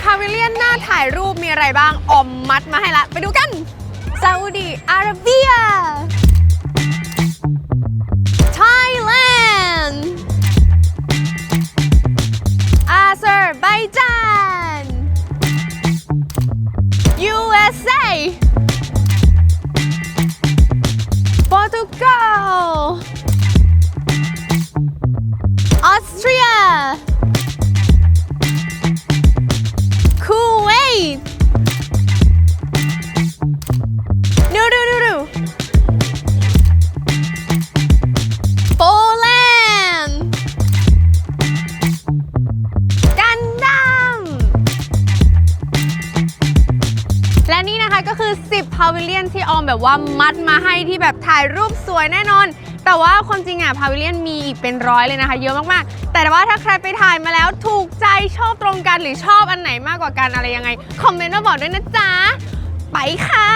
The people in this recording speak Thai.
พาวิเลียนหน้าถ่ายรูปมีอะไรบ้างออมมัดมาให้ละ ไปดูกันซาอุดีอาระเบียไทยแลนด์อาเซอร์ไบจาน USA และนี่นะคะก็คือ 10 พาวิเลียนที่ออมแบบว่ามัดมาให้ที่แบบถ่ายรูปสวยแน่นอน แต่ว่าความจริงอะพาวิเลียนมีอีกเป็นร้อยเลยนะคะ เยอะมากๆ แต่ว่าถ้าใครไปถ่ายมาแล้วถูกใจชอบตรงกันหรือชอบอันไหนมากกว่ากันอะไรยังไง คอมเมนต์มาบอกด้วยนะจ๊ะ ไปค่ะ